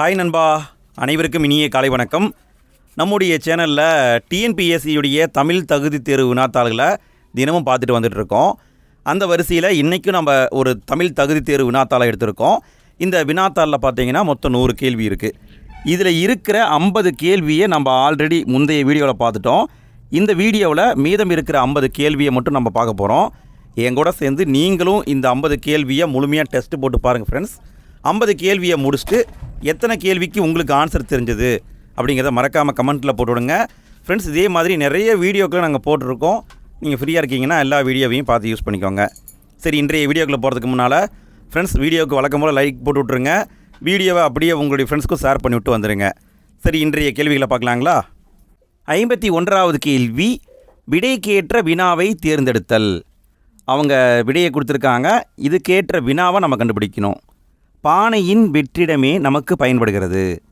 Hi நண்பா. அனைவருக்கும் இனிய காலை வணக்கம். நம்முடைய சேனலில் டிஎன்பிஎஸ்சியுடைய தமிழ் தகுதி தேர்வு வினாத்தாள்களை தினமும் பார்த்துட்டு வந்துட்டுருக்கோம். அந்த வரிசையில் இன்றைக்கும் நம்ம ஒரு தமிழ் தகுதி தேர்வு வினாத்தாளை எடுத்திருக்கோம். இந்த வினாத்தாளில் பார்த்தீங்கன்னா மொத்தம் நூறு கேள்வி இருக்குது இதில் இருக்கிற ஐம்பது கேள்வியை நம்ம ஆல்ரெடி முந்தைய வீடியோவில் பார்த்துட்டோம். இந்த வீடியோவில் மீதம் இருக்கிற ஐம்பது கேள்வியை மட்டும் நம்ம பார்க்க போகிறோம் என் கூட சேர்ந்து நீங்களும் இந்த ஐம்பது கேள்வியை முழுமையாக டெஸ்ட் போட்டு பாருங்கள் ஃப்ரெண்ட்ஸ் ஐம்பது கேள்வியை முடிச்சுட்டு எத்தனை கேள்விக்கு உங்களுக்கு ஆன்சர் தெரிஞ்சது அப்படிங்கிறத மறக்காமல் கமெண்ட்டில் போட்டு விடுங்க. ஃப்ரெண்ட்ஸ் இதே மாதிரி நிறைய வீடியோக்களை நாங்கள் போட்டிருக்கோம். நீங்கள் ஃப்ரீயாக இருக்கீங்கன்னா எல்லா வீடியோவையும் பார்த்து யூஸ் பண்ணிக்கோங்க. சரி இன்றைய வீடியோக்குள்ளே போகிறதுக்கு முன்னால் ஃப்ரெண்ட்ஸ் வீடியோவுக்கு வழக்கம் போல் லைக் போட்டு விட்ருங்க வீடியோவை அப்படியே உங்களுடைய ஃப்ரெண்ட்ஸ்க்கும் ஷேர் பண்ணி விட்டு வந்துடுங்க சரி இன்றைய கேள்விகளை பார்க்கலாங்களா? ஐம்பத்தி ஒன்றாவது கேள்வி விடைக்கேற்ற வினாவை தேர்ந்தெடுத்தல். அவங்க விடையை கொடுத்துருக்காங்க. இதுக்கேற்ற வினாவை நம்ம கண்டுபிடிக்கணும். பானையின் வெற்றிடமே நமக்கு பயன்படுகிறது.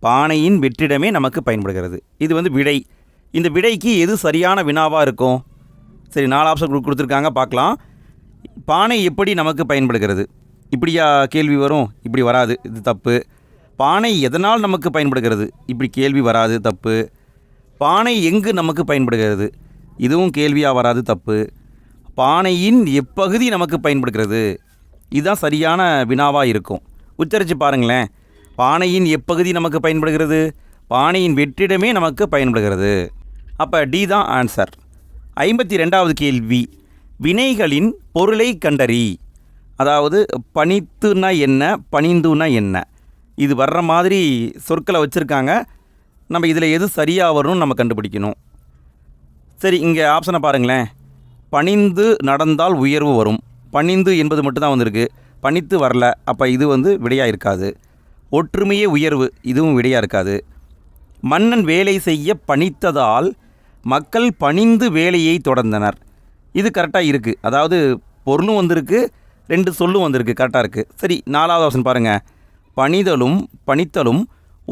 பானையின் வெற்றிடமே நமக்கு பயன்படுகிறது. இது வந்து விடை. இந்த விடைக்கு எது சரியான வினாவாக இருக்கும்? சரி நாலு ஆப்ஷன் கொடு- கொடுத்துருக்காங்க பார்க்கலாம். பானை எப்படி நமக்கு பயன்படுகிறது? இப்படியா கேள்வி வரும்? இப்படி வராது இது தப்பு. பானை எதனால் நமக்கு பயன்படுகிறது? இப்படி கேள்வி வராது தப்பு. பானை எங்கு நமக்கு பயன்படுகிறது? இதுவும் கேள்வியாக வராது தப்பு. பானையின் எப்பகுதி நமக்கு பயன்படுகிறது? இதுதான் சரியான வினாவாக இருக்கும். உச்சரித்து பாருங்களேன். பானையின் எப்பகுதி நமக்கு பயன்படுகிறது? பானையின் வெற்றிடமே நமக்கு பயன்படுகிறது. அப்போ டி தான் ஆன்சர். ஐம்பத்தி ரெண்டாவது கேள்வி. வினைகளின் பொருளை கண்டறி. அதாவது பனித்துனா என்ன பனிந்துனா என்ன? இது வர்ற மாதிரி சொற்களை வச்சுருக்காங்க. நம்ம இதில் எது சரியாக வரும்னு நம்ம கண்டுபிடிக்கணும். சரி இங்கே ஆப்ஷனை பாருங்களேன். பணிந்து நடந்தால் உயர்வு வரும். பணிந்து என்பது மட்டும்தான் வந்திருக்கு. பணித்து வரல அப்போ இது வந்து விடையாக இருக்காது. ஒற்றுமையே உயர்வு இதுவும் விடையாக இருக்காது. மன்னன் வேலை செய்ய பணித்ததால் மக்கள் பணிந்து வேலையை தொடர்ந்தனர். இது கரெக்டாக இருக்குது அதாவது பொருளும் வந்திருக்கு ரெண்டு சொல்லும் வந்திருக்கு கரெக்டாக இருக்குது சரி நாலாவது ஆப்ஷன் பாருங்கள் பணிதலும் பணித்தலும்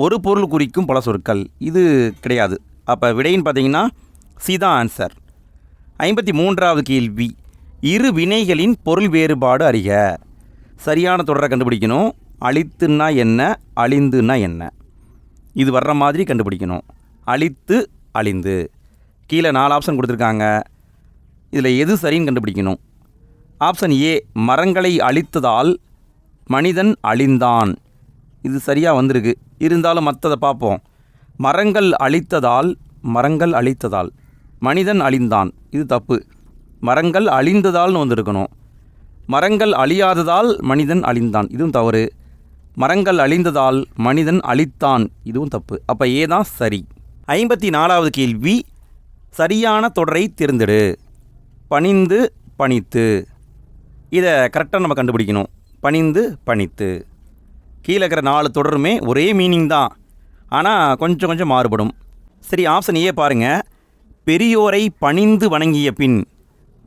ஒரு பொருள் குறிக்கும் பல சொற்கள். இது கிடையாது. அப்போ விடைன்னு பார்த்தீங்கன்னா சீதா ஆன்சர் ஐம்பத்தி மூன்றாவது கேள்வி. இரு வினைகளின் பொருள் வேறுபாடு அறிக. சரியான தொடரை கண்டுபிடிக்கணும். அழித்துன்னா என்ன? அழிந்துன்னா என்ன? இது வர்ற மாதிரி கண்டுபிடிக்கணும். அழித்து அழிந்து. கீழே நாலு ஆப்ஷன் கொடுத்துருக்காங்க. இதில் எது சரின்னு கண்டுபிடிக்கணும். ஆப்ஷன் ஏ மரங்களை அழித்ததால் மனிதன் அழிந்தான். இது சரியாக வந்திருக்கு. இருந்தாலும் மற்றதை பார்ப்போம். மரங்கள் அழித்ததால் மரங்கள் அழித்ததால் மனிதன் அழிந்தான். இது தப்பு. மரங்கள் அழிந்ததால்னு வந்திருக்கணும். மரங்கள் அழியாததால் மனிதன் அழிந்தான். இதுவும் தவறு. மரங்கள் அழிந்ததால் மனிதன் அழித்தான். இதுவும் தப்பு. அப்போ ஏ தான் சரி. ஐம்பத்தி நாலாவது கேள்வி. சரியான தொடரை தேர்ந்தெடு. பணிந்து பணித்து. இதை கரெக்டாக நம்ம கண்டுபிடிக்கணும். பணிந்து பணித்து. கீழே இருக்கிற நாலு தொடருமே ஒரே மீனிங் தான். ஆனால் கொஞ்சம் கொஞ்சம் மாறுபடும். சரி ஆப்ஷன் ஏ பாருங்கள் பெரியோரை பணிந்து வணங்கிய பின்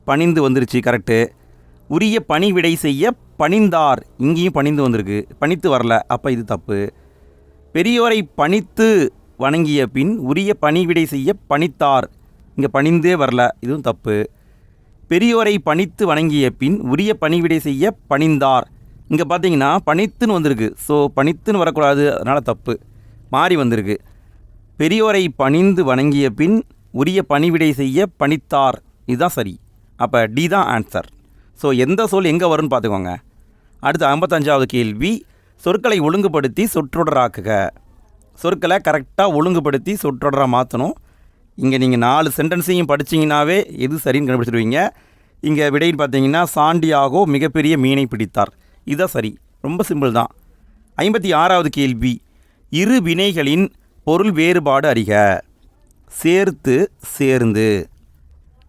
பணிந்து வந்துருச்சு கரெக்டு உரிய பணிவிடை செய்ய பணிந்தார். இங்கேயும் பணிந்து வந்திருக்கு. பணித்து வரல. அப்போ இது தப்பு. பெரியோரை பணித்து வணங்கிய பின் உரிய பணிவிடை செய்ய பணித்தார். இங்கே பணிந்தே வரல. இதுவும் தப்பு. பெரியோரை பணித்து வணங்கிய பின் உரிய பணிவிடை செய்ய பணிந்தார். இங்கே பார்த்தீங்கன்னா பணித்துன்னு வந்திருக்கு. ஸோ பணித்துன்னு வரக்கூடாது. அதனால் தப்பு. மாறி வந்திருக்கு. பெரியோரை பணிந்து வணங்கிய பின் உரிய பணிவிடை செய்ய பணித்தார். இதுதான் சரி. அப்போ டி தான் ஆன்சர் ஸோ எந்த சொல் எங்கே வரும்னு பார்த்துக்கோங்க. அடுத்து ஐம்பத்தஞ்சாவது கேள்வி. சொற்களை ஒழுங்குபடுத்தி சொற்றொடராக்குக. சொற்களை கரெக்டாக ஒழுங்குபடுத்தி சொற்றொடராக மாற்றணும் இங்கே நீங்கள் நாலு சென்டென்ஸையும் படிச்சீங்கன்னாவே எது சரின்னு கண்டுபிடிச்சிடுவீங்க. இங்கே விடைன்னு பார்த்தீங்கன்னா சாண்டியாகோ மிகப்பெரிய மீனை பிடித்தார். இதுதான் சரி. ரொம்ப சிம்பிள் தான். ஐம்பத்தி ஆறாவது கேள்வி. இரு வினைகளின் பொருள் வேறுபாடு அறிக. சேர்த்து சேர்ந்து.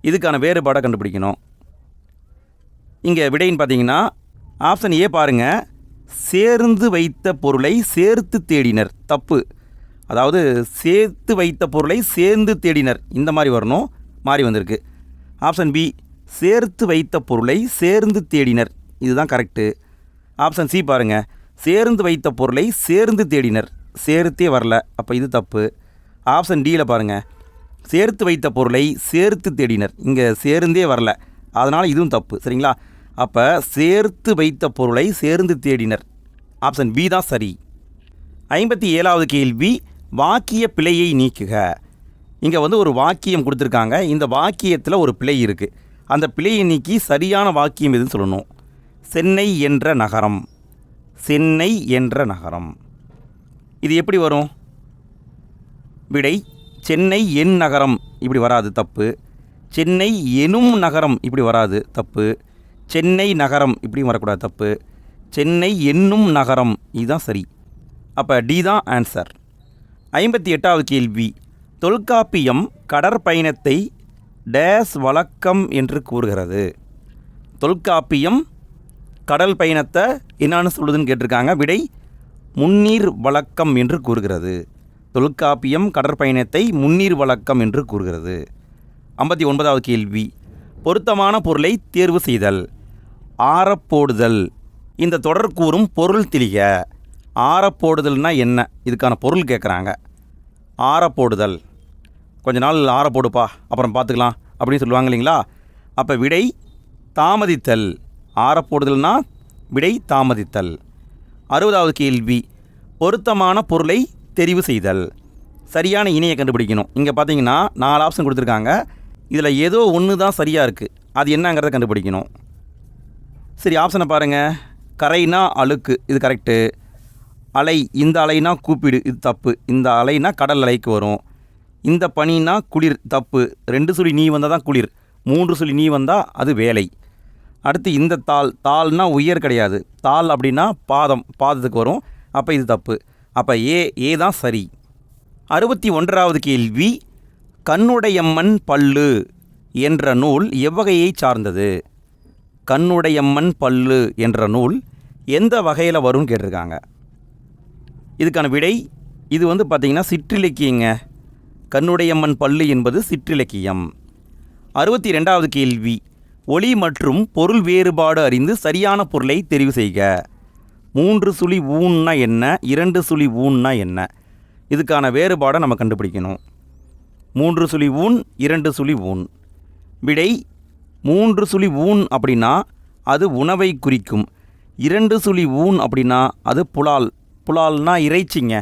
இதுக்கான வேறுபாடை கண்டுபிடிக்கணும். இங்கே விடைன்னு பார்த்தீங்கன்னா ஆப்ஷன் ஏ பாருங்கள் சேர்ந்து வைத்த பொருளை சேர்த்து தேடினர். தப்பு. அதாவது சேர்த்து வைத்த பொருளை சேர்ந்து தேடினர். இந்த மாதிரி வரணும். மாறி வந்திருக்கு. ஆப்ஷன் பி சேர்த்து வைத்த பொருளை சேர்ந்து தேடினர். இதுதான் கரெக்டு ஆப்ஷன் சி பாருங்கள் சேர்ந்து வைத்த பொருளை சேர்ந்து தேடினர். சேர்த்தே வரல. அப்போ இது தப்பு. ஆப்ஷன் டியில் பாருங்கள் சேர்த்து வைத்த பொருளை சேர்த்து தேடினர். இங்கே சேர்ந்தே வரல. அதனால் இதுவும் தப்பு. சரிங்களா? அப்போ சேர்த்து வைத்த பொருளை சேர்ந்து தேடினர். ஆப்ஷன் பி தான் சரி. ஐம்பத்தி ஏழாவது கேள்வி வாக்கிய பிழையை நீக்குக. இங்கே வந்து ஒரு வாக்கியம் கொடுத்துருக்காங்க. இந்த வாக்கியத்தில் ஒரு பிழை இருக்குது அந்த பிழையை நீக்கி சரியான வாக்கியம் எதுன்னு சொல்லணும். சென்னை என்ற நகரம். சென்னை என்ற நகரம். இது எப்படி வரும்? விடை சென்னை என் நகரம் இப்படி வராது தப்பு. சென்னை எனும் நகரம் இப்படி வராது தப்பு. சென்னை நகரம் இப்படி வரக்கூடாது தப்பு. சென்னை என்னும் நகரம் இதுதான் சரி. அப்போ டி தான் ஆன்சர் ஐம்பத்தி எட்டாவது கேள்வி. தொல்காப்பியம் கடற்பயணத்தை டேஸ் வழக்கம் என்று கூறுகிறது. தொல்காப்பியம் கடல் பயணத்தை என்னான்னு சொல்லுதுன்னு கேட்டிருக்காங்க. விடை முன்னீர் வழக்கம் என்று கூறுகிறது. தொல்காப்பியம் கடற்பயணத்தை முன்னீர் வழக்கம் என்று கூறுகிறது. ஐம்பத்தி ஒன்பதாவது கேள்வி. பொருத்தமான பொருளை தேர்வு செய்தல். ஆரப்போடுதல் இந்த தொடர் கூறும் பொருள் திரிக ஆறப்போடுதல்னால் என்ன? இதுக்கான பொருள் கேட்குறாங்க ஆரப்போடுதல் கொஞ்ச நாள் ஆரப்போடுப்பா அப்புறம் பார்த்துக்கலாம் அப்படின்னு சொல்லுவாங்க இல்லைங்களா? அப்போ விடை தாமதித்தல். ஆரப்போடுதல்னா விடை தாமதித்தல். அறுபதாவது கேள்வி. பொருத்தமான பொருளை தெரிவு செய்தல். சரியான இணையை கண்டுபிடிக்கணும். இங்கே பார்த்தீங்கன்னா நாலு ஆப்ஷன் கொடுத்துருக்காங்க. இதில் ஏதோ ஒன்று தான் சரியாக இருக்குது அது என்னங்கிறத கண்டுபிடிக்கணும். சரி ஆப்ஷனை பாருங்கள் கரைனா அழுக்கு இது கரெக்டு அலை இந்த அலைனா கூப்பிடு இது தப்பு. இந்த அலைனா கடல் அலைக்கு வரும். இந்த பனினா குளிர் தப்பு. ரெண்டு சுழி நீ வந்தால் தான் குளிர். மூன்று சுழி நீ வந்தால் அது வேலை. அடுத்து இந்த தாள் தாள்னா உயர் கிடையாது. தாள் அப்படின்னா பாதம் பாதத்துக்கு வரும். அப்போ இது தப்பு. அப்போ ஏ ஏ தான் சரி. அறுபத்தி ஒன்றாவது கேள்வி கண்ணுடையம்மன் பல்லு என்ற நூல் எவ்வகையைச் சார்ந்தது? கண்ணுடையம்மன் பல்லு என்ற நூல் எந்த வகையில் வரும்னு கேட்டிருக்காங்க. இதுக்கான விடை இது வந்து பார்த்திங்கன்னா சிற்றிலக்கியங்க. கண்ணுடையம்மன் பல்லு என்பது சிற்றிலக்கியம். அறுபத்தி ரெண்டாவது கேள்வி ஒளி மற்றும் பொருள் வேறுபாடு அறிந்து சரியான பொருளை தெரிவு செய்க. மூன்று சுழி ஊன்னா என்ன? இரண்டு சுழி ஊன்னா என்ன? இதுக்கான வேறுபாடை நம்ம கண்டுபிடிக்கணும். மூன்று சுழி ஊன் இரண்டு சுழி ஊன். விடை மூன்று சுழி ஊன் அப்படின்னா அது உணவை குறிக்கும். இரண்டு சுழி ஊன் அப்படின்னா அது புலால். புலால்னா இறைச்சிங்க.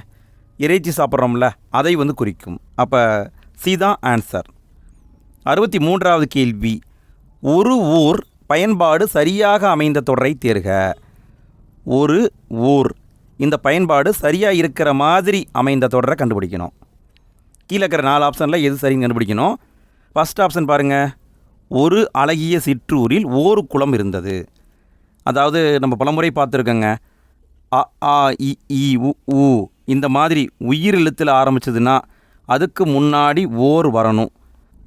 இறைச்சி சாப்பிட்றோம்ல அதை வந்து குறிக்கும். அப்போ சீதா ஆன்சர். அறுபத்தி மூன்றாவது கேள்வி. ஒரு ஊர் பயன்பாடு சரியாக அமைந்த தொடரை தேர்க. ஒரு ஊர். இந்த பயன்பாடு சரியாக இருக்கிற மாதிரி அமைந்த தொடரை கண்டுபிடிக்கணும். கீழே இருக்கிற நாலு ஆப்ஷனில் எது சரின்னு கண்டுபிடிக்கணும். ஃபஸ்ட் ஆப்ஷன் பாருங்கள் ஒரு அழகிய சிற்றூரில் ஓர் குளம் இருந்தது. அதாவது நம்ம பலமுறை பார்த்துருக்கோங்க. அ ஆ இ ஈ உ ஊ இந்த மாதிரி உயிர் எழுத்தில் ஆரம்பிச்சதுன்னா அதுக்கு முன்னாடி ஓர் வரணும்.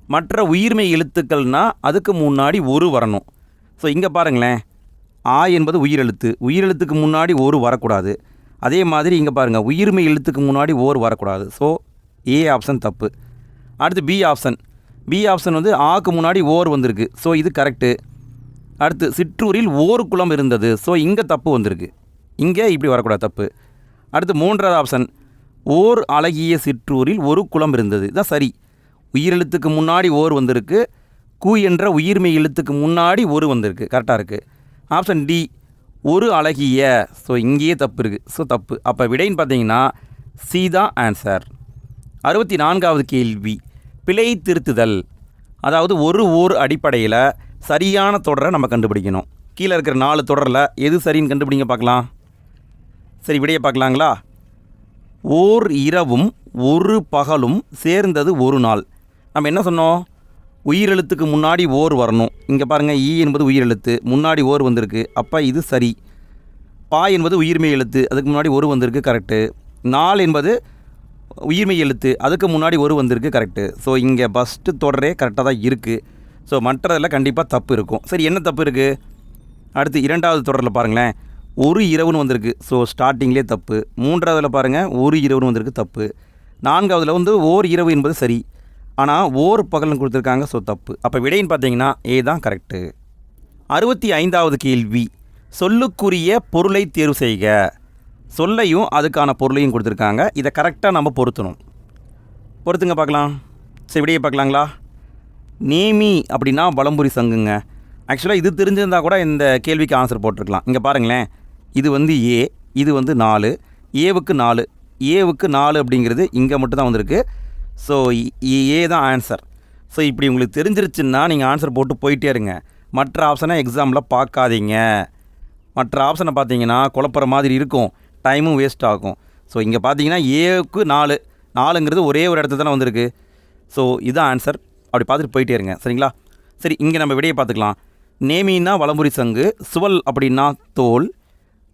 மற்ற உயிர்மெய் எழுத்துக்கள்னால் அதுக்கு முன்னாடி ஒரு வரணும். ஸோ இங்கே பாருங்களேன். ஆ என்பது உயிரெழுத்து. உயிரெழுத்துக்கு முன்னாடி ஒரு வரக்கூடாது. அதே மாதிரி இங்கே பாருங்கள் உயிர்மெய் எழுத்துக்கு முன்னாடி ஓர் வரக்கூடாது. ஸோ ஏ ஆப்ஷன் தப்பு. அடுத்து பி ஆப்ஷன் பி ஆப்ஷன் வந்து ஆக்கு முன்னாடி ஓர் வந்திருக்கு. ஸோ இது கரெக்டு அடுத்து சிற்றூரில் ஓர் குளம் இருந்தது. ஸோ இங்கே தப்பு வந்திருக்கு. இங்கே இப்படி வரக்கூடாது தப்பு. அடுத்து மூன்றாவது ஆப்ஷன் ஓர் அழகிய சிற்றூரில் ஒரு குளம் இருந்தது. இதுதான் சரி. உயிரெழுத்துக்கு முன்னாடி ஓர் வந்திருக்கு. கு என்ற உயிர்மெய் எழுத்துக்கு முன்னாடி ஒரு வந்திருக்கு. கரெக்டாக இருக்குது ஆப்ஷன் டி ஒரு அழகிய. ஸோ இங்கேயே தப்பு இருக்குது ஸோ தப்பு. அப்போ விடைன்னு பார்த்தீங்கன்னா சி தான் ஆன்சர் அறுபத்தி நான்காவது கேள்வி. பிழை திருத்துதல். அதாவது ஒரு ஓர் அடிப்படையில் சரியான தொடரை நம்ம கண்டுபிடிக்கணும். கீழே இருக்கிற நாலு தொடரில் எது சரின்னு கண்டுபிடிங்க பார்க்கலாம். சரி விடையை பார்க்கலாங்களா? ஓர் இரவும் ஒரு பகலும் சேர்ந்தது ஒரு நாள். நம்ம என்ன சொன்னோம்? உயிரெழுத்துக்கு முன்னாடி ஓர் வரணும். இங்கே பாருங்கள் ஈ என்பது உயிரெழுத்து முன்னாடி ஓர் வந்திருக்கு அப்போ இது சரி. பா என்பது உயிர்மெய் எழுத்து அதுக்கு முன்னாடி ஒரு வந்திருக்கு கரெக்டு நாள் என்பது உயிர்மெய் எழுத்து அதுக்கு முன்னாடி ஒரு வந்திருக்கு கரெக்டு ஸோ இங்கே ஃபஸ்ட்டு தொடரே கரெக்டாக தான் இருக்குது ஸோ மற்றதில் கண்டிப்பாக தப்பு இருக்கும். சரி என்ன தப்பு இருக்குது அடுத்து இரண்டாவது தொடரில் பாருங்களேன். ஒரு இரவுன்னு வந்திருக்கு. ஸோ ஸ்டார்டிங்லேயே தப்பு. மூன்றாவதில் பாருங்கள் ஒரு இரவுன்னு வந்திருக்கு தப்பு. நான்காவதில் வந்து ஓர் இரவு என்பது சரி. ஆனால் ஓர் பகல்னு கொடுத்துருக்காங்க ஸோ தப்பு. அப்போ விடைன்னு பார்த்தீங்கன்னா ஏ தான் கரெக்டு அறுபத்தி ஐந்தாவது கேள்வி. சொல்லுக்குரிய பொருளை தேர்வு செய்க. சொல்லையும் அதுக்கான பொருளையும் கொடுத்துருக்காங்க. இதை கரெக்டாக நம்ம பொருத்தணும். பொறுத்துங்க பார்க்கலாம். சரி விடையை பார்க்கலாங்களா? நேமி அப்படின்னா வலம்புரி சங்குங்க. ஆக்சுவலாக இது தெரிஞ்சிருந்தால் கூட இந்த கேள்விக்கு ஆன்சர் போட்டிருக்கலாம். இங்கே பாருங்களேன். இது வந்து ஏ இது வந்து நாலு. ஏவுக்கு நாலு. ஏவுக்கு நாலு அப்படிங்கிறது இங்கே மட்டும்தான் வந்திருக்கு. ஸோ ஏ தான் ஆன்சர் ஸோ இப்படி உங்களுக்கு தெரிஞ்சிருச்சுன்னா நீங்கள் ஆன்சர் போட்டு போயிட்டே இருங்க. மற்ற ஆப்ஷனை எக்ஸாமில் பார்க்காதீங்க. மற்ற ஆப்ஷனை பார்த்தீங்கன்னா குழப்புற மாதிரி இருக்கும். டைமும் வேஸ்ட் ஆகும். ஸோ இங்கே பார்த்தீங்கன்னா ஏவுக்கு நாலு. நாலுங்கிறது ஒரே ஒரு இடத்துல தானே வந்திருக்கு. ஸோ இதுதான் ஆன்சர் அப்படி பார்த்துட்டு போயிட்டே இருங்க. சரிங்களா? சரி இங்கே நம்ம விடையை பார்த்துக்கலாம். நேமின்னா வலம்புரி சங்கு சுவல் அப்படின்னா தோல்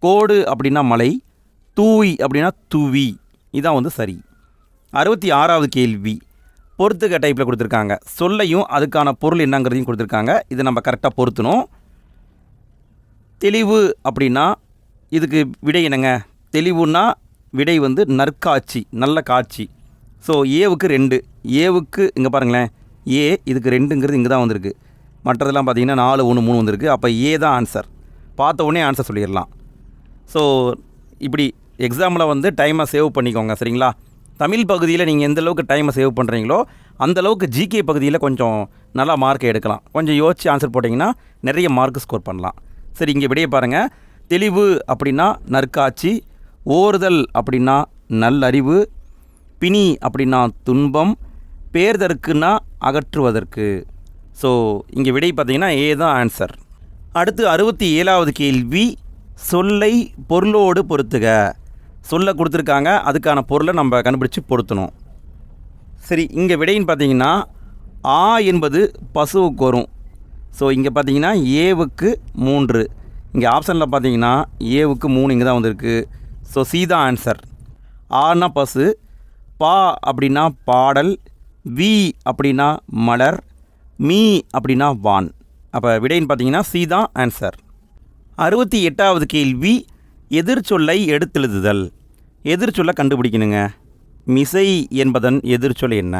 கோடு அப்படின்னா மலை தூய் அப்படின்னா துவி. இதான் வந்து சரி. அறுபத்தி ஆறாவது கேள்வி. பொறுத்துக்க டைப்பில் கொடுத்துருக்காங்க. சொல்லையும் அதுக்கான பொருள் என்னங்கிறதையும் கொடுத்துருக்காங்க. இதை நம்ம கரெக்டாக பொருத்தணும். தெளிவு அப்படின்னா இதுக்கு விடை என்னங்க? தெளிவுன்னா விடை வந்து நற்காட்சி நல்ல காட்சி. ஸோ ஏவுக்கு ரெண்டு. ஏவுக்கு இங்கே பாருங்களேன். ஏ இதுக்கு ரெண்டுங்கிறது இங்கே தான் வந்திருக்கு. மற்றதெல்லாம் பார்த்திங்கன்னா நாலு ஒன்று மூணு வந்திருக்கு. அப்போ ஏ தான் ஆன்சர் பார்த்த உடனே ஆன்சர் சொல்லிடலாம். ஸோ இப்படி எக்ஸாமில் வந்து டைமை சேவ் பண்ணிக்கோங்க சரிங்களா? தமிழ் பகுதியில் நீங்கள் எந்த அளவுக்கு டைமை சேவ் பண்ணுறீங்களோ அந்த அளவுக்கு ஜிகே பகுதியில் கொஞ்சம் நல்லா மார்க் எடுக்கலாம். கொஞ்சம் யோசித்து ஆன்சர் போட்டிங்கன்னா நிறைய மார்க் ஸ்கோர் பண்ணலாம். சரி இங்கே விடையை பாருங்கள் தெளிவு அப்படின்னா நற்காட்சி ஓறுதல் அப்படின்னா நல்லறிவு பிணி அப்படின்னா துன்பம் பேர்தற்குன்னா அகற்றுவதற்கு. ஸோ இங்கே விடை பார்த்திங்கன்னா ஏ தான் ஆன்சர் அடுத்து அறுபத்தி ஏழாவது கேள்வி சொல்லை பொருளோடு பொருத்துக. சொல்ல கொடுத்துருக்காங்க. அதுக்கான பொருளை நம்ம கண்டுபிடிச்சு பொருத்தணும். சரி இங்கே விடைன்னு பார்த்தீங்கன்னா ஆ என்பது பசுவுக்கு வரும். ஸோ இங்கே பார்த்தீங்கன்னா ஏவுக்கு மூன்று. இங்கே ஆப்ஷனில் பார்த்தீங்கன்னா ஏவுக்கு மூணு இங்கே தான் வந்திருக்கு. ஸோ சி தான் ஆன்சர் ஆனா பசு பா அப்படின்னா பாடல் வி அப்படின்னா மலர் மீ அப்படின்னா வான். அப்போ விடைன்னு பார்த்தீங்கன்னா சி தான் ஆன்சர் அறுபத்தி எட்டாவது கேள்வி எதிர்ச்சொல்லை எடுத்தெழுதுதல். எதிர்ச்சொல்லை கண்டுபிடிக்கணுங்க. மிசை என்பதன் எதிர்ச்சொல் என்ன?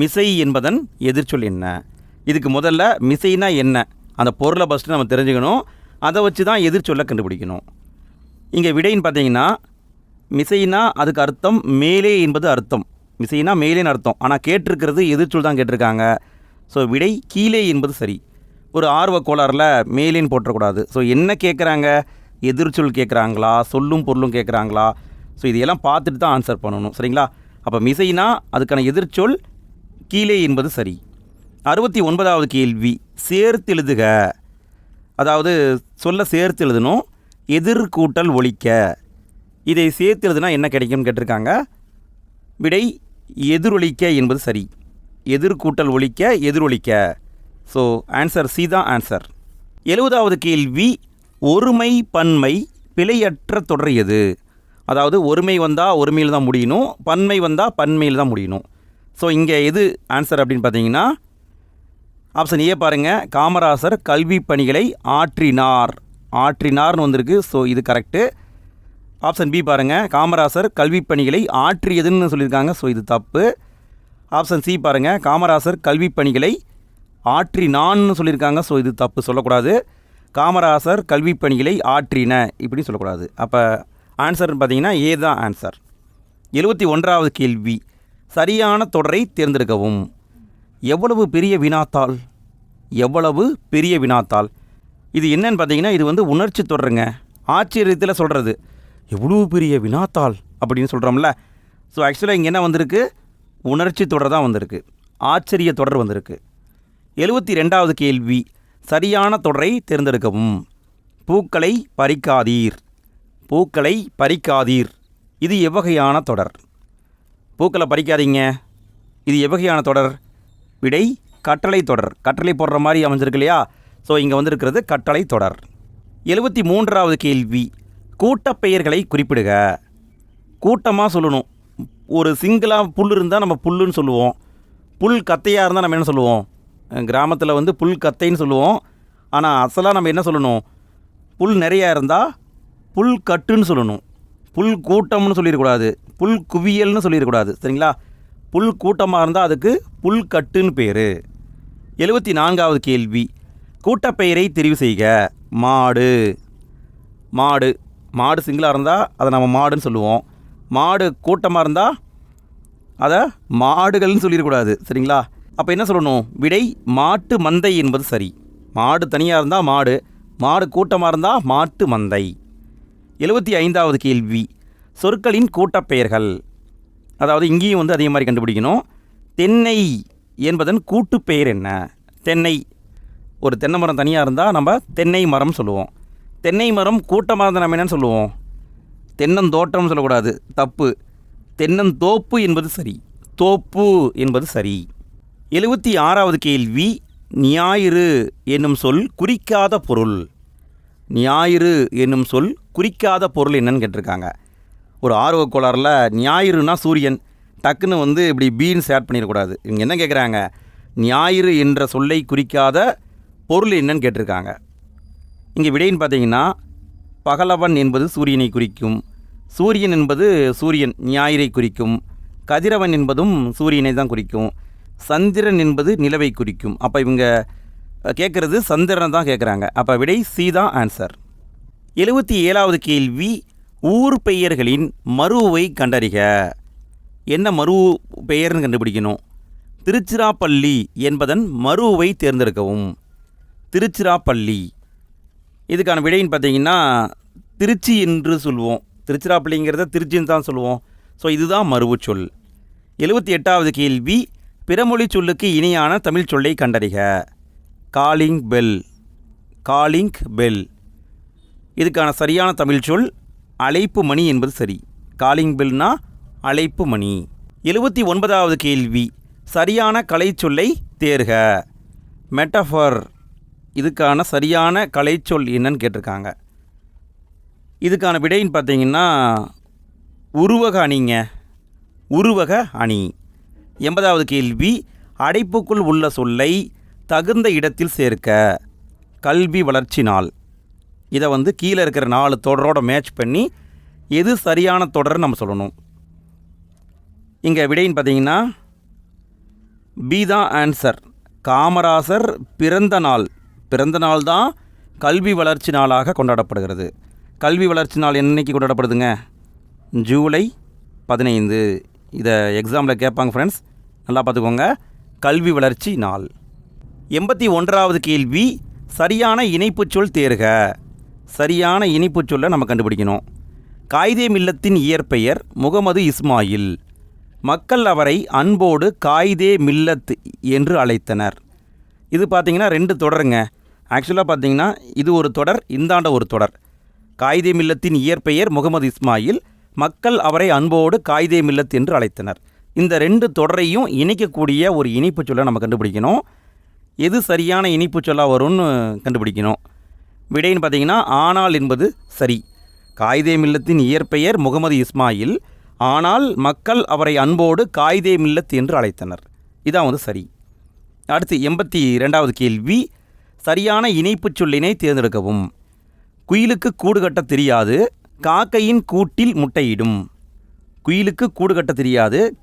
மிசை என்பதன் எதிர்ச்சொல் என்ன? இதுக்கு முதல்ல மிசைனா என்ன? அந்த பொருளை ஃபஸ்ட்டு நம்ம தெரிஞ்சுக்கணும். அதை வச்சு தான் எதிர்ச்சொல்லை கண்டுபிடிக்கணும். இங்கே விடைன்னு பார்த்தீங்கன்னா மிசைனா அதுக்கு அர்த்தம் மேலே என்பது அர்த்தம். மிசைனா மேலேன்னு அர்த்தம். ஆனால் கேட்டிருக்கிறது எதிர்ச்சொல் தான் கேட்டிருக்காங்க. ஸோ விடை கீழே என்பது சரி. ஒரு ஆர்வ கோளாறில் மேலேன்னு போட்டக்கூடாது. ஸோ என்ன கேட்குறாங்க? எதிர்ச்சொல் கேட்குறாங்களா சொல்லும் பொருளும் கேட்குறாங்களா? ஸோ இதையெல்லாம் பார்த்துட்டு தான் ஆன்சர் பண்ணணும். சரிங்களா? அப்போ மிசைனா அதுக்கான எதிர்ச்சொல் கீழே என்பது சரி. அறுபத்தி ஒன்பதாவது கேள்வி சேர்த்தெழுதுக. அதாவது சொல்ல சேர்த்து எழுதணும் எதிர்கூட்டல் ஒழிக்க. இதை சேர்த்து எழுதுனா என்ன கிடைக்கும்னு கேட்டிருக்காங்க? விடை எதிரொலிக்க என்பது சரி. எதிர்கூட்டல் ஒழிக்க எதிரொலிக்க. ஸோ ஆன்சர் சி தான் ஆன்சர் எழுபதாவது கேள்வி ஒருமை பன்மை பிழையற்ற தொடர் எது? அதாவது ஒருமை வந்தால் ஒருமையில் தான் முடியணும் பன்மை வந்தால் பன்மையில் தான் முடியணும். ஸோ இங்கே எது ஆன்சர் அப்படின்னு பார்த்தீங்கன்னா ஆப்ஷன் ஏ பாருங்கள் காமராசர் கல்வி பணிகளை ஆற்றினார். ஆற்றினார்னு வந்திருக்கு ஸோ இது கரெக்டு ஆப்ஷன் பி பாருங்கள் காமராசர் கல்வி பணிகளை ஆற்றியதுன்னு சொல்லியிருக்காங்க ஸோ இது தப்பு. ஆப்ஷன் சி பாருங்கள் காமராசர் கல்வி பணிகளை ஆற்றினான்னு சொல்லியிருக்காங்க ஸோ இது தப்பு சொல்லக்கூடாது. காமராசர் கல்வி பணிகளை ஆற்றின இப்படின்னு சொல்லக்கூடாது. அப்போ ஆன்சர்னு பார்த்தீங்கன்னா ஏ தான் ஆன்சர் எழுபத்தி ஒன்றாவது கேள்வி. சரியான தொடரை தேர்ந்தெடுக்கவும். எவ்வளவு பெரிய வினாத்தாள்? எவ்வளவு பெரிய வினாத்தாள்? இது என்னன்னு பார்த்தீங்கன்னா இது வந்து உணர்ச்சி தொடருங்க. ஆச்சரியத்தில் சொல்கிறது எவ்வளவு பெரிய வினாத்தாள்? அப்படின்னு சொல்கிறோம்ல ஸோ ஆக்சுவலாக இங்கே என்ன வந்திருக்கு? உணர்ச்சி தொடர் தான் வந்திருக்கு. ஆச்சரிய தொடர் வந்திருக்கு. எழுபத்தி ரெண்டாவது கேள்வி. சரியான தொடரை தேர்ந்தெடுக்கவும். பூக்களை பறிக்காதீர். பூக்களை பறிக்காதீர். இது எவ்வகையான தொடர்? பூக்களை பறிக்காதீங்க. இது எவ்வகையான தொடர்? விடை கட்டளை தொடர். கட்டளை போடுற மாதிரி அமைஞ்சிருக்கு இல்லையா? ஸோ இங்கே வந்திருக்கிறது கட்டளை தொடர். எழுபத்தி மூன்றாவது கேள்வி. கூட்டப்பெயர்களை குறிப்பிடுக. கூட்டமாக சொல்லணும். ஒரு சிங்கிளாக புல் இருந்தால் நம்ம புல்லுன்னு சொல்லுவோம். புல் கத்தையாக இருந்தால் நம்ம என்ன சொல்லுவோம்? கிராமத்தில் வந்து புல் கத்தைன்னு சொல்லுவோம். ஆனால் அசலாக நம்ம என்ன சொல்லணும்? புல் நிறையா இருந்தால் புல் கட்டுன்னு சொல்லணும். புல் கூட்டம்னு சொல்லிடக்கூடாது. புல் குவியல்னு சொல்லிடக்கூடாது. சரிங்களா? புல் கூட்டமாக இருந்தால் அதுக்கு புல் கட்டுன்னு பேர். எழுபத்தி நான்காவது கேள்வி. கூட்டப்பெயரை தெரிவு செய்க. மாடு. மாடு. மாடு சிங்கிளாக இருந்தால் அதை நம்ம மாடுன்னு சொல்லுவோம். மாடு கூட்டமாக இருந்தால் அதை மாடுகள்னு சொல்லிடக்கூடாது. சரிங்களா? அப்போ என்ன சொல்லணும்? விடை மாட்டு மந்தை என்பது சரி. மாடு தனியாக இருந்தால் மாடு மாடு கூட்டமாக இருந்தால் மாட்டு மந்தை. எழுபத்தி ஐந்தாவது கேள்வி. சொற்களின் கூட்டப்பெயர்கள். அதாவது இங்கேயும் வந்து அதே மாதிரி கண்டுபிடிக்கணும். தென்னை என்பதன் கூட்டுப்பெயர் என்ன? தென்னை. ஒரு தென்னை மரம் தனியாக இருந்தால் நம்ம தென்னை மரம் சொல்லுவோம். தென்னை மரம் கூட்டமாக இருந்தால் நம்ம என்னென்னு சொல்லுவோம்? தென்னந்தோட்டம் சொல்லக்கூடாது. தப்பு. தென்னந்தோப்பு என்பது சரி. தோப்பு என்பது சரி. எழுபத்தி ஆறாவது கேள்வி ஞாயிறு என்னும் சொல் குறிக்காத பொருள். ஞாயிறு என்னும் சொல் குறிக்காத பொருள் என்னன்னு கேட்டிருக்காங்க. ஒரு ஆர்வ கோளாறில் ஞாயிறுனா சூரியன். டக்குன்னு வந்து இப்படி பீன்ஸ் ஆட் பண்ணிடக்கூடாது. இவங்க என்ன கேட்குறாங்க ஞாயிறு என்ற சொல்லை குறிக்காத பொருள் என்னன்னு கேட்டிருக்காங்க. இங்கே விடைன்னு பார்த்தீங்கன்னா பகலவன் என்பது சூரியனை குறிக்கும். சூரியன் என்பது சூரியன் ஞாயிறை குறிக்கும். கதிரவன் என்பதும் சூரியனை தான் குறிக்கும். சந்திரன் என்பது நிலவை குறிக்கும். அப்போ இவங்க கேட்குறது சந்திரனை தான் கேட்குறாங்க அப்போ விடை சி தான் ஆன்சர் எழுபத்தி ஏழாவது கேள்வி ஊர் பெயர்களின் மருவை கண்டறிக. என்ன மரு பெயர்னு கண்டுபிடிக்கணும்? திருச்சிராப்பள்ளி என்பதன் மருவை தேர்ந்தெடுக்கவும். திருச்சிராப்பள்ளி. இதுக்கான விடைன்னு பார்த்தீங்கன்னா திருச்சி என்று சொல்லுவோம் திருச்சிராப்பள்ளிங்கிறத திருச்சின்னு தான் சொல்லுவோம் ஸோ இதுதான் மருவு சொல் எழுபத்தி எட்டாவது கேள்வி பிறமொழி சொல்லுக்கு இணையான தமிழ் சொல்லை கண்டறிக. காலிங் பெல் காலிங் பெல் இதுக்கான சரியான தமிழ் சொல் அழைப்பு மணி என்பது சரி. காலிங் பெல்னா அழைப்பு மணி. எழுபத்தி ஒன்பதாவது கேள்வி. சரியான கலைச்சொல்லை தேர்க. மெட்டஃபர் இதுக்கான சரியான கலைச்சொல் என்னன்னு கேட்டிருக்காங்க. இதுக்கான விடைன்னு பார்த்தீங்கன்னா உருவக அணிங்க. உருவக அணி. எண்பதாவது கேள்வி அடைப்புக்குள் உள்ள சொல்லை தகுந்த இடத்தில் சேர்க்க கல்வி வளர்ச்சி நாள். இதை வந்து கீழே இருக்கிற நாலு தொடரோட மேட்ச் பண்ணி எது சரியான தொடர் நம்ம சொல்லணும். இங்கே விடைன்னு பார்த்தீங்கன்னா பி தான் ஆன்சர் காமராசர் பிறந்த நாள். பிறந்த நாள் தான் கல்வி வளர்ச்சி நாளாக கொண்டாடப்படுகிறது. கல்வி வளர்ச்சி நாள் என்னைக்கு கொண்டாடப்படுதுங்க? ஜூலை பதினைந்து. இதை எக்ஸாமில் கேட்பாங்க ஃப்ரெண்ட்ஸ் நல்லா பார்த்துக்கோங்க. கல்வி வளர்ச்சி நாள். எண்பத்தி ஒன்றாவது கேள்வி சரியான இணைப்புச் சொல் தேர்க. சரியான இணைப்புச் சொல்லை நம்ம கண்டுபிடிக்கணும். காயிதே மில்லத்தின் இயற்பெயர் முகமது இஸ்மாயில். மக்கள் அவரை அன்போடு காயிதே மில்லத் என்று அழைத்தனர். இது பார்த்தீங்கன்னா ரெண்டு தொடருங்க. ஆக்சுவலாக பார்த்தீங்கன்னா இது ஒரு தொடர் இந்தாண்ட ஒரு தொடர். காயிதே மில்லத்தின் இயற்பெயர் முகமது இஸ்மாயில் மக்கள் அவரை அன்போடு காயிதே மில்லத் என்று அழைத்தனர். இந்த ரெண்டு தொடரையும் இணைக்கக்கூடிய ஒரு இணைப்புச் சொல்லை நம்ம கண்டுபிடிக்கணும். எது சரியான இனிப்பு சொல்லா வரும்னு கண்டுபிடிக்கணும். விடைன்னு பார்த்தீங்கன்னா ஆனால் என்பது சரி. காயிதே மில்லத்தின் இயற்பெயர் முகமது இஸ்மாயில். ஆனால் மக்கள் அவரை அன்போடு காயிதே மில்லத் என்று அழைத்தனர். இதான் வந்து சரி. அடுத்து எண்பத்தி ரெண்டாவது கேள்வி. சரியான இணைப்புச் சொல்லினை தேர்ந்தெடுக்கவும். குயிலுக்கு கூடு கட்ட தெரியாது காக்கையின் கூட்டில் முட்டையிடும். குயிலுக்கு கூடு கட்ட தெரியாது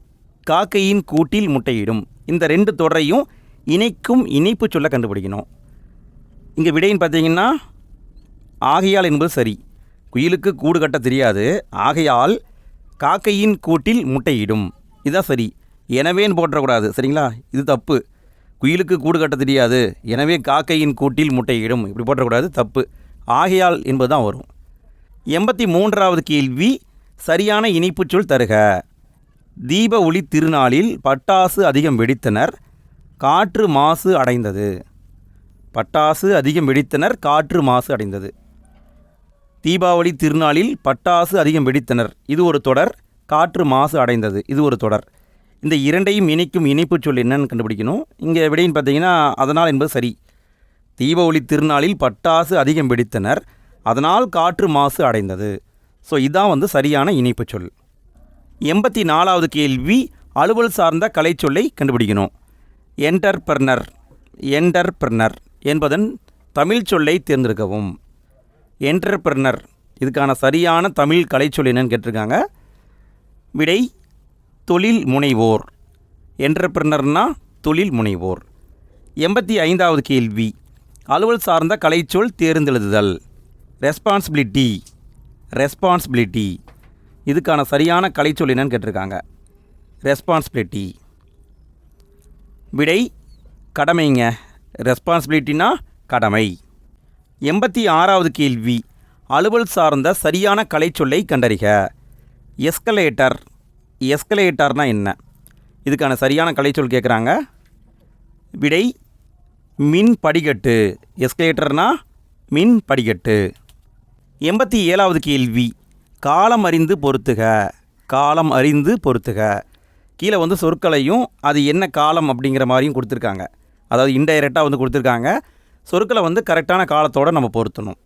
காக்கையின் கூட்டில் முட்டையிடும். இந்த ரெண்டு தொடரையும் இணைக்கும் இணைப்பு சொல்ல கண்டுபிடிக்கணும். இங்கே விடைன்னு பார்த்தீங்கன்னா ஆகையால் என்பது சரி. குயிலுக்கு கூடு கட்ட தெரியாது. ஆகையால் காக்கையின் கூட்டில் முட்டையிடும். இதுதான் சரி. எனவேன்னு போட்டுறக்கூடாது சரிங்களா? இது தப்பு. குயிலுக்கு கூடு கட்ட தெரியாது. எனவே காக்கையின் கூட்டில் முட்டையிடும். இப்படி போட்டக்கூடாது தப்பு. ஆகையால் என்பது தான் வரும். எண்பத்தி மூன்றாவது கேள்வி சரியான இனிப்புச்சொல் தருக. தீப ஒளி திருநாளில் பட்டாசு அதிகம் வெடித்தனர் காற்று மாசு அடைந்தது. பட்டாசு அதிகம் வெடித்தனர் காற்று மாசு அடைந்தது. தீபாவளி திருநாளில் பட்டாசு அதிகம் வெடித்தனர். இது ஒரு தொடர் காற்று மாசு அடைந்தது. இது ஒரு தொடர். இந்த இரண்டையும் இணைக்கும் இணைப்புச் சொல் என்னன்னு கண்டுபிடிக்கணும். இங்கே விடைன்னு பார்த்தீங்கன்னா அதனால் என்பது சரி. தீபாவளி திருநாளில் பட்டாசு அதிகம் வெடித்தனர் அதனால் காற்று மாசு அடைந்தது. ஸோ இதான் வந்து சரியான இணைப்புச் சொல். எண்பத்தி நாலாவது கேள்வி அலுவல் சார்ந்த கலைச்சொல்லை கண்டுபிடிக்கணும். என்டர்பிரனர் என்டர்பிரனர் என்பதன் தமிழ் சொல்லை தேர்ந்தெடுக்கவும். என்டர்பிரனர் இதுக்கான சரியான தமிழ் கலைச்சொல் என்னன்னு கேட்டிருக்காங்க. விடை தொழில் முனைவோர். என்டர்பிரனர்னா தொழில் முனைவோர். எண்பத்தி ஐந்தாவது கேள்வி அலுவல் சார்ந்த கலைச்சொல் தேர்ந்தெழுதுதல். ரெஸ்பான்சிபிலிட்டி ரெஸ்பான்சிபிலிட்டி இதுக்கான சரியான கலைச்சொல் என்னன்னு கேட்டிருக்காங்க. ரெஸ்பான்சிபிலிட்டி விடை கடமைங்க. ரெஸ்பான்சிபிலிட்டினா கடமை. எண்பத்தி ஆறாவது கேள்வி. அலுவல் சார்ந்த சரியான கலைச்சொல்லை கண்டறிக. எஸ்கலேட்டர் எஸ்கலேட்டர்னால் என்ன? இதுக்கான சரியான கலைச்சொல் கேட்குறாங்க. விடை மின் படிக்கட்டு. எஸ்கலேட்டர்னா மின் படிக்கட்டு. எண்பத்தி ஏழாவது கேள்வி. காலம் அறிந்து பொறுத்துக. காலம் அறிந்து பொறுத்துக. கீழே வந்து சொற்களையும் அது என்ன காலம் அப்படிங்கிற மாதிரியும் கொடுத்துருக்காங்க. அதாவது இன்டைரக்டாக வந்து கொடுத்துருக்காங்க. சொற்களை வந்து கரெக்டான காலத்தோடு நம்ம பொருத்தணும்.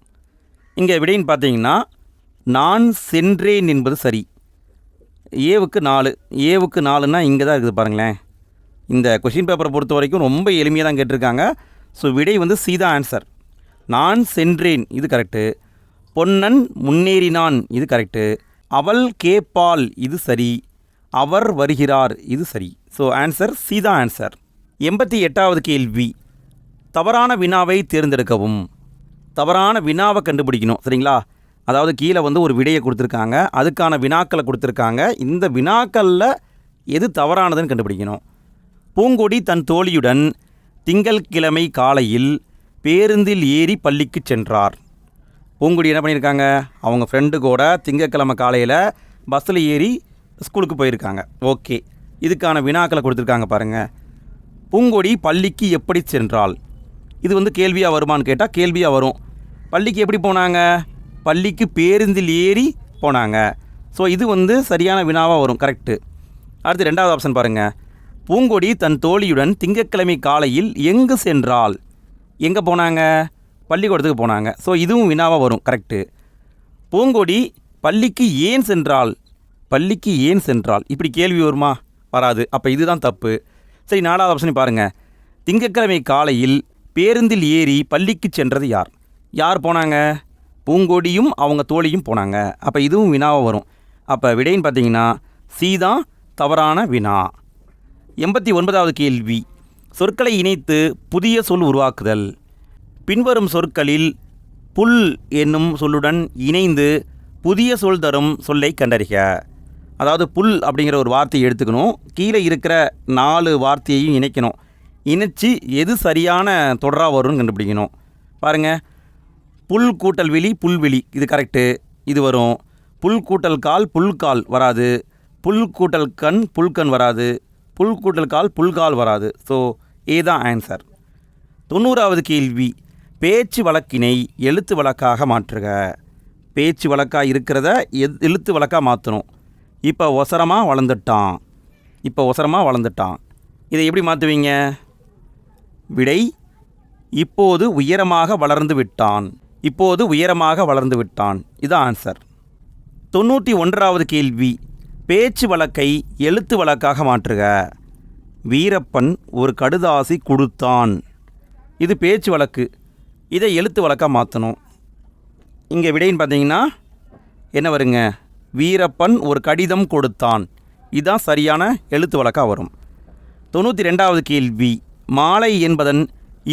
இங்கே விடைன்னு பார்த்தீங்கன்னா நான் சென்றேன் என்பது சரி. ஏவுக்கு நாலு. ஏவுக்கு நாலுன்னா இங்கே தான் இருக்குது பாருங்களேன். இந்த கொஷின் பேப்பரை பொறுத்த வரைக்கும் ரொம்ப எளிமையாக தான் கேட்டிருக்காங்க. ஸோ விடை வந்து சீதா ஆன்சர் நான் சென்றேன். இது கரெக்டு பொன்னன் முன்னேறினான். இது கரெக்டு அவள் கேப்பாள் இது சரி அவர் வருகிறார் இது சரி. ஸோ ஆன்சர் சீதா ஆன்சர் எண்பத்தி எட்டாவது கேள்வி. தவறான வினாவை தேர்ந்தெடுக்கவும். தவறான வினாவை கண்டுபிடிக்கணும் சரிங்களா? அதாவது கீழே வந்து ஒரு விடையை கொடுத்துருக்காங்க அதுக்கான வினாக்களை கொடுத்துருக்காங்க. இந்த வினாக்களில் எது தவறானதுன்னு கண்டுபிடிக்கணும். பூங்கொடி தன் தோழியுடன் திங்கள்கிழமை காலையில் பேருந்தில் ஏறி பள்ளிக்கு சென்றார். பூங்குடி என்ன பண்ணியிருக்காங்க? அவங்க ஃப்ரெண்டு கூட திங்கட்கிழமை காலையில் பஸ்ஸில் ஏறி ஸ்கூலுக்கு போயிருக்காங்க. ஓகே இதுக்கான வினாக்களை கொடுத்துருக்காங்க பாருங்கள் பூங்கொடி பள்ளிக்கு எப்படி சென்றாள்? இது வந்து கேள்வியாக வருமான்னு கேட்டால் கேள்வியாக வரும். பள்ளிக்கு எப்படி போனாங்க? பள்ளிக்கு பேருந்தில் ஏறி போனாங்க. ஸோ இது வந்து சரியான வினாவாக வரும். கரெக்டு அடுத்து ரெண்டாவது ஆப்ஷன் பாருங்கள் பூங்கொடி தன் தோழியுடன் திங்கட்கிழமை காலையில் எங்கு சென்றாள்? எங்கே போனாங்க? பள்ளிக்கூடத்துக்கு போனாங்க. ஸோ இதுவும் வினாவாக வரும். கரெக்டு பூங்கொடி பள்ளிக்கு ஏன் சென்றால்? பள்ளிக்கு ஏன் சென்றால்? இப்படி கேள்வி வருமா? வராது. அப்போ இதுதான் தப்பு. சரி நாலாவது ஆப்ஷன் பாருங்கள் திங்கட்கிழமை காலையில் பேருந்தில் ஏறி பள்ளிக்கு சென்றது யார்? யார் போனாங்க? பூங்கொடியும் அவங்க தோழியும் போனாங்க. அப்போ இதுவும் வினாவாக வரும். அப்போ விடைன்னு பார்த்தீங்கன்னா சீதா தவறான வினா. எண்பத்தி ஒன்பதாவது கேள்வி. சொற்களை இணைத்து புதிய சொல் உருவாக்குதல். பின்வரும் சொற்களில் புல் என்னும் சொல்லுடன் இணைந்து புதிய சொல் தரும் சொல்லை கண்டறிக. அதாவது புல் அப்படிங்கிற ஒரு வார்த்தையை எடுத்துக்கணும். கீழே இருக்கிற நாலு வார்த்தையையும் இணைக்கணும். இணைச்சி எது சரியான தொடராக வரும்னு கண்டுபிடிக்கணும். பாருங்கள் புல் கூட்டல் வெளி புல்வெளி இது கரெக்டு இது வரும். புல் கூட்டல் கால் புல்கால் வராது. புல் கூட்டல் கண் புல்கண் வராது. புல் கூட்டல் கால் புல்கால் வராது. ஸோ ஏதான் ஆன்சர் தொண்ணூறாவது கேள்வி. பேச்சு வழக்கினை எழுத்து வழக்காக மாற்றுக. பேச்சு வழக்காக இருக்கிறத எழுத்து வழக்காக மாற்றணும் இப்போ ஒசரமாக வளர்ந்துட்டான். இப்போ ஒசரமாக வளர்ந்துட்டான். இதை எப்படி மாற்றுவீங்க விடை இப்போது உயரமாக வளர்ந்து விட்டான். இப்போது உயரமாக வளர்ந்து விட்டான். இது ஆன்சர் தொண்ணூற்றி ஒன்றாவது கேள்வி. பேச்சு வழக்கை எழுத்து வழக்காக மாற்றுக. வீரப்பன் ஒரு கடுதாசி கொடுத்தான். இது பேச்சு வழக்கு இதை எழுத்து வழக்காக மாற்றணும் இங்கே விடைன்னு பார்த்தீங்கன்னா என்ன வருங்க? வீரப்பன் ஒரு கடிதம் கொடுத்தான். இதுதான் சரியான எழுத்து வழக்காக வரும். தொண்ணூற்றி ரெண்டாவது கேள்வி மாலை என்பதன்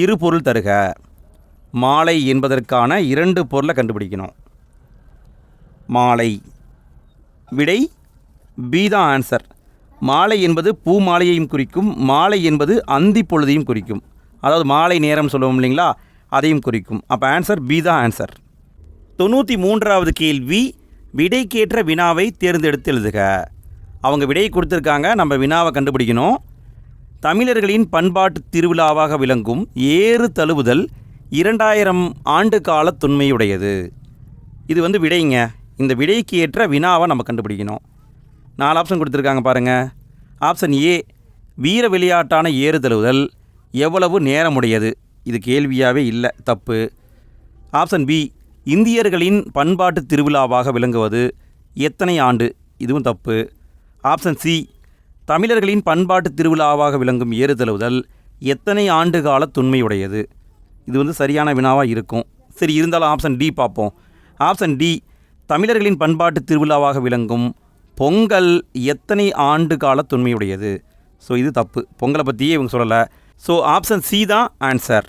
இரு பொருள் தருக. மாலை என்பதற்கான இரண்டு பொருளை கண்டுபிடிக்கணும். மாலை. விடை பி தான் ஆன்சர். மாலை என்பது பூ மாலையையும் குறிக்கும் மாலை என்பது அந்தி பொழுதையும் குறிக்கும். அதாவது மாலை நேரம் சொல்லுவோம் இல்லைங்களா? அதையும் குறிக்கும். அப்போ ஆன்சர் பி தான் ஆன்சர் தொண்ணூற்றி மூன்றாவது கேள்வி விடைக்கேற்ற வினாவை தேர்ந்தெடுத்து எழுதுக. அவங்க விடையை கொடுத்துருக்காங்க நம்ம வினாவை கண்டுபிடிக்கணும். தமிழர்களின் பண்பாட்டு திருவிழாவாக விளங்கும் ஏறு தழுவுதல் இரண்டாயிரம் ஆண்டு கால தொன்மையுடையது. இது வந்து விடைங்க. இந்த விடைக்கு ஏற்ற வினாவை நம்ம கண்டுபிடிக்கணும். நாலு ஆப்ஷன் கொடுத்துருக்காங்க பாருங்கள் ஆப்ஷன் ஏ வீர விளையாட்டான ஏறு தழுவுதல் எவ்வளவு நேரமுடையது? இது கேள்வியாகவே இல்லை தப்பு. ஆப்ஷன் பி இந்தியர்களின் பண்பாட்டு திருவிழாவாக விளங்குவது எத்தனை ஆண்டு? இதுவும் தப்பு. ஆப்ஷன் சி தமிழர்களின் பண்பாட்டு திருவிழாவாக விளங்கும் ஏறுதழுவுதல் எத்தனை ஆண்டு கால தொன்மையுடையது? இது வந்து சரியான வினாவாக இருக்கும். சரி இருந்தாலும் ஆப்ஷன் டி பார்ப்போம். ஆப்ஷன் டி தமிழர்களின் பண்பாட்டு திருவிழாவாக விளங்கும் பொங்கல் எத்தனை ஆண்டு கால தொன்மையுடையது? ஸோ இது தப்பு. பொங்கலை பற்றியே இவங்க சொல்லலை. ஸோ ஆப்ஷன் சி தான் ஆன்சர்.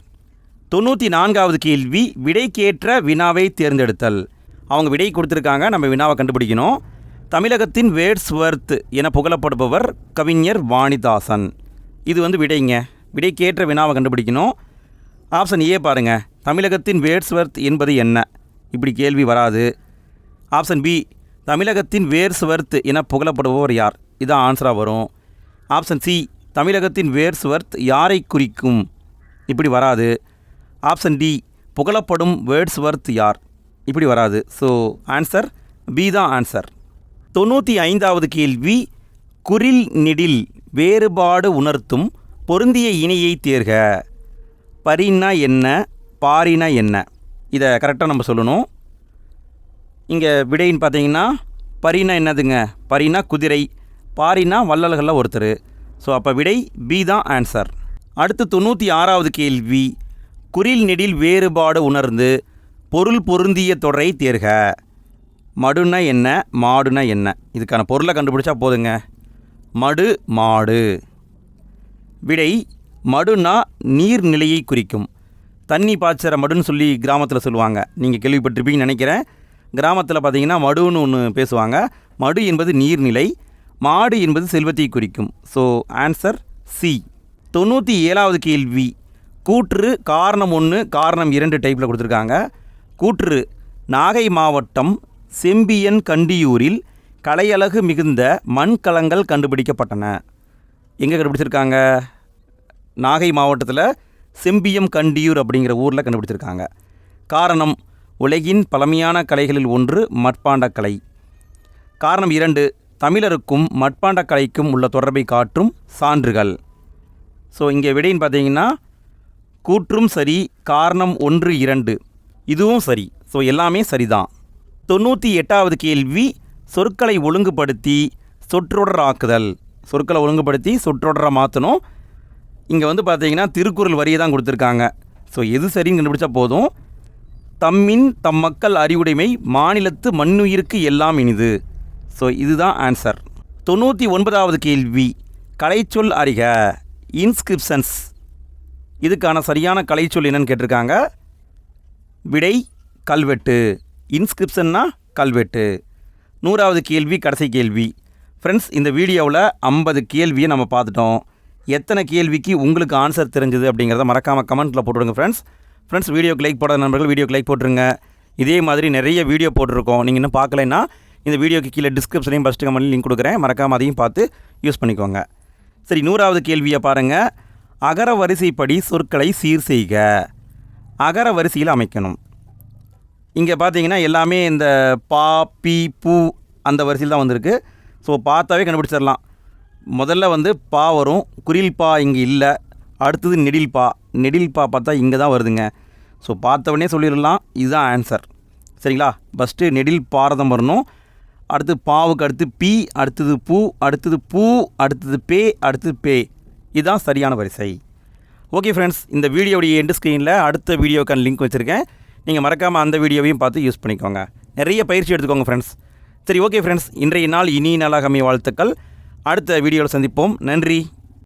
தொண்ணூற்றி நான்காவது கேள்வி விடைக்கேற்ற வினாவை தேர்ந்தெடுத்தல். அவங்க விடை கொடுத்துருக்காங்க நம்ம வினாவை கண்டுபிடிக்கணும். தமிழகத்தின் வேர்ட்ஸ்வர்த் என புகழப்படுபவர் கவிஞர் வாணிதாசன். இது வந்து விடைங்க. விடைக்கேற்ற வினாவை கண்டுபிடிக்கணும். ஆப்ஷன் ஏ பாருங்கள் தமிழகத்தின் வேர்ட்ஸ்வர்த் என்பது என்ன? இப்படி கேள்வி வராது. ஆப்ஷன் பி தமிழகத்தின் வேர்ஸ்வர்த் என புகழப்படுபவர் யார்? இதான் ஆன்சராக வரும். ஆப்ஷன் சி தமிழகத்தின் வேர்ஸ்வர்த் யாரை குறிக்கும்? இப்படி வராது. ஆப்ஷன் டி புகழப்படும் வேர்ட்ஸ் வேர்ட்ஸ்வர்த் யார்? இப்படி வராது. ஸோ ஆன்சர் பி தான் ஆன்சர் தொண்ணூற்றி ஐந்தாவது கேள்வி குரில் நெடில் வேறுபாடு உணர்த்தும் பொருந்திய இணையை தேர்க. பரினா என்ன பாரினா என்ன? இதை கரெக்டாக நம்ம சொல்லணும். இங்கே விடைன்னு பார்த்தீங்கன்னா பரினா என்னதுங்க? பரினா குதிரை பாரினா வள்ளல்களில் ஒருத்தர். ஸோ அப்போ விடை பி தான் ஆன்சர் அடுத்து தொண்ணூற்றி ஆறாவது கேள்வி குரில் நெடில் வேறுபாடு உணர்ந்து பொருள் பொருந்திய தொடரை தேர்க. மடுனா என்ன மாடுனா என்ன? இதுக்கான பொருளை கண்டுபிடிச்சா போதுங்க. மடு மாடு. விடை மடுனா நீர்நிலையை குறிக்கும். தண்ணி பாய்ச்சற மடுன்னு சொல்லி கிராமத்தில் சொல்லுவாங்க. நீங்கள் கேள்விப்பட்டிருப்பீங்கன்னு நினைக்கிறேன். கிராமத்தில் பார்த்தீங்கன்னா மடுன்னு ஒன்று பேசுவாங்க. மடு என்பது நீர்நிலை மாடு என்பது செல்வத்தை குறிக்கும். ஸோ ஆன்சர் சி தொண்ணூற்றி ஏழாவது கேள்வி. கூற்று காரணம் ஒன்று காரணம் இரண்டு டைப்பில் கொடுத்துருக்காங்க. கூற்று நாகை மாவட்டம் செம்பியன் கண்டியூரில் கலையழகு மிகுந்த மண்கலங்கள் கண்டுபிடிக்கப்பட்டன. எங்கே கண்டுபிடிச்சிருக்காங்க? நாகை மாவட்டத்தில் செம்பியம் கண்டியூர் அப்படிங்கிற ஊரில் கண்டுபிடிச்சிருக்காங்க. காரணம் உலகின் பழமையான கலைகளில் ஒன்று மட்பாண்டக் கலை. காரணம் இரண்டு தமிழருக்கும் மட்பாண்டக் கலைக்கும் உள்ள தொடர்பை காட்டும் சான்றுகள். ஸோ இங்கே விடைன்னு பார்த்தீங்கன்னா கூற்றும் சரி காரணம் ஒன்று இரண்டு. இதுவும் சரி. ஸோ எல்லாமே சரிதான். தொண்ணூற்றி எட்டாவது கேள்வி சொற்களை ஒழுங்குபடுத்தி சொற்றொடராக்குதல். சொற்களை ஒழுங்குபடுத்தி சொற்றொடரை மாற்றணும் இங்கே வந்து பார்த்தீங்கன்னா திருக்குறள் வரியை தான் கொடுத்துருக்காங்க. ஸோ எது சரின்னு கண்டுபிடிச்சா போதும். தம்மின் தம் மக்கள் அறிவுடைமை மாநிலத்து மண்ணுயிருக்கு எல்லாம் இனிது. ஸோ இதுதான் ஆன்சர் தொண்ணூற்றி ஒன்பதாவது கேள்வி கலைச்சொல் அறிக. இன்ஸ்கிரிப்ஷன்ஸ் இதுக்கான சரியான கலைச்சொல் என்னன்னு கேட்டிருக்காங்க. விடை கல்வெட்டு. இன்ஸ்கிரிப்ஷன்னா கல்வெட்டு. நூறாவது கேள்வி கடைசி கேள்வி. ஃப்ரெண்ட்ஸ் இந்த வீடியோவில் ஐம்பது கேள்வியை நம்ம பார்த்துட்டோம். எத்தனை கேள்விக்கு உங்களுக்கு ஆன்சர் தெரிஞ்சது அப்படிங்கிறத மறக்காமல் கமெண்ட்டில் போட்டுவிடுங்க ஃப்ரெண்ட்ஸ் ஃப்ரெண்ட்ஸ் வீடியோக்கு லைக் போடாத நண்பர்கள் வீடியோக்கு லைக் போட்டுருங்க. இதே மாதிரி நிறைய வீடியோ போட்டிருக்கோம். நீங்கள் இன்னும் பார்க்கலைன்னா இந்த வீடியோக்கு கீழே டிஸ்கிரிப்ஷனையும் ஃபஸ்ட்டு கமெண்ட் லிங்க் கொடுக்குறேன். மறக்காமல் அதையும் பார்த்து யூஸ் பண்ணிக்கோங்க. சரி நூறாவது கேள்வியை பாருங்கள் அகர வரிசைப்படி சொற்களை சீர் செய்க. அகர வரிசையில் அமைக்கணும். இங்கே பார்த்தீங்கன்னா எல்லாமே இந்த பா பி பூ அந்த வரிசையில் தான் வந்திருக்கு. ஸோ பார்த்தாவே கண்டுபிடிச்சிடலாம். முதல்ல வந்து பா வரும். குரில் பா இங்கே இல்லை. அடுத்தது நெடில் பா. நெடில் பா பார்த்தா இங்கே தான் வருதுங்க. ஸோ பார்த்தவொடனே சொல்லிடலாம். இதுதான் ஆன்சர் சரிங்களா? ஃபஸ்ட்டு நெடில் பாரதம் வரணும். அடுத்து பாவுக்கு அடுத்து பி அடுத்தது பூ அடுத்தது பூ அடுத்தது பே அடுத்தது பே. இதுதான் சரியான வரிசை. ஓகே ஃப்ரெண்ட்ஸ் இந்த வீடியோடைய எண்டு ஸ்க்ரீனில் அடுத்த வீடியோக்கான லிங்க் வச்சுருக்கேன். நீங்கள் மறக்காமல் அந்த வீடியோவையும் பார்த்து யூஸ் பண்ணிக்கோங்க. நிறைய பயிற்சி எடுத்துக்கோங்க ஃப்ரெண்ட்ஸ் சரி ஓகே ஃப்ரெண்ட்ஸ் இன்றைய நாள் இனி நாளாக அமைய வாழ்த்துக்கள். அடுத்த வீடியோவில் சந்திப்போம். நன்றி.